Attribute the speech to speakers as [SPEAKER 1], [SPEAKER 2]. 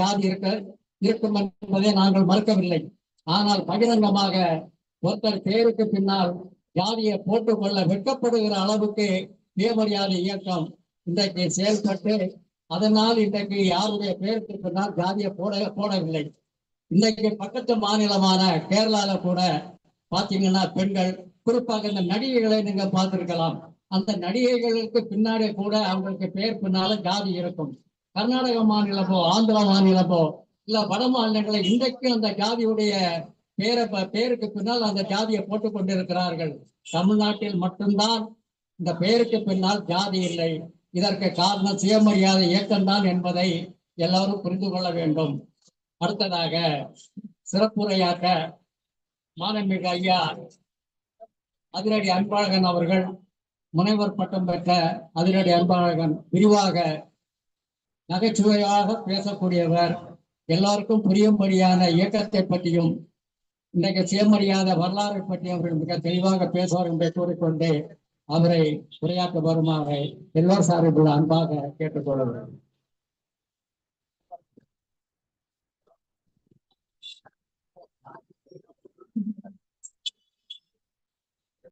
[SPEAKER 1] ஜாதி இருக்க இருக்கும் என்பதை நாங்கள் மறுக்கவில்லை. ஆனால் பகிரங்கமாக ஒருத்தர் பேருக்கு பின்னால் ஜாதியை போட்டுக்கொள்ள வெட்கப்படுகிற அளவுக்கு சுயமரியாதை இயக்கம் இன்றைக்கு செயல்பட்டு அதனால் இன்றைக்கு யாருடைய பேருக்கு பின்னால் ஜாதியை போட போடவில்லை. இன்றைக்கு பக்கத்து மாநிலமான கேரளால கூட பாத்தீங்கன்னா பெண்கள் குறிப்பாக இந்த நடிகைகளை நீங்க பார்த்திருக்கலாம். அந்த நடிகைகளுக்கு பின்னாடி கூட அவங்களுக்கு பேர் பின்னால ஜாதி இருக்கும். கர்நாடக மாநிலமோ ஆந்திரா மாநிலமோ இல்ல வட மாநிலங்களில் இன்றைக்கும் அந்த ஜாதியுடைய பேரை பேருக்கு பின்னால் அந்த ஜாதியை போட்டுக் கொண்டிருக்கிறார்கள். தமிழ்நாட்டில் மட்டும்தான் இந்த பேருக்கு பின்னால் ஜாதி இல்லை. இதற்கு காரணம் சுயமரியாதை இயக்கம்தான் என்பதை எல்லாரும் புரிந்து கொள்ள வேண்டும். அடுத்ததாக சிறப்புரையாற்ற மானமிகு ஐயா அதிரடி அன்பழகன் அவர்கள் முனைவர் பட்டம் பெற்ற அதிரடி அன்பழகன் விரிவாக நகைச்சுவையாக பேசக்கூடியவர் எல்லாருக்கும் புரியும்படியான இயக்கத்தை பற்றியும் இன்றைக்கு சுயமரியாத வரலாறு பற்றி அவர்கள் மிக தெளிவாக பேசுவார் என்று கூறிக்கொண்டு அவரை உரையாற்ற வருமாறு எல்லோர் சார்பில் அன்பாக கேட்டுக்கொள்கிறேன்.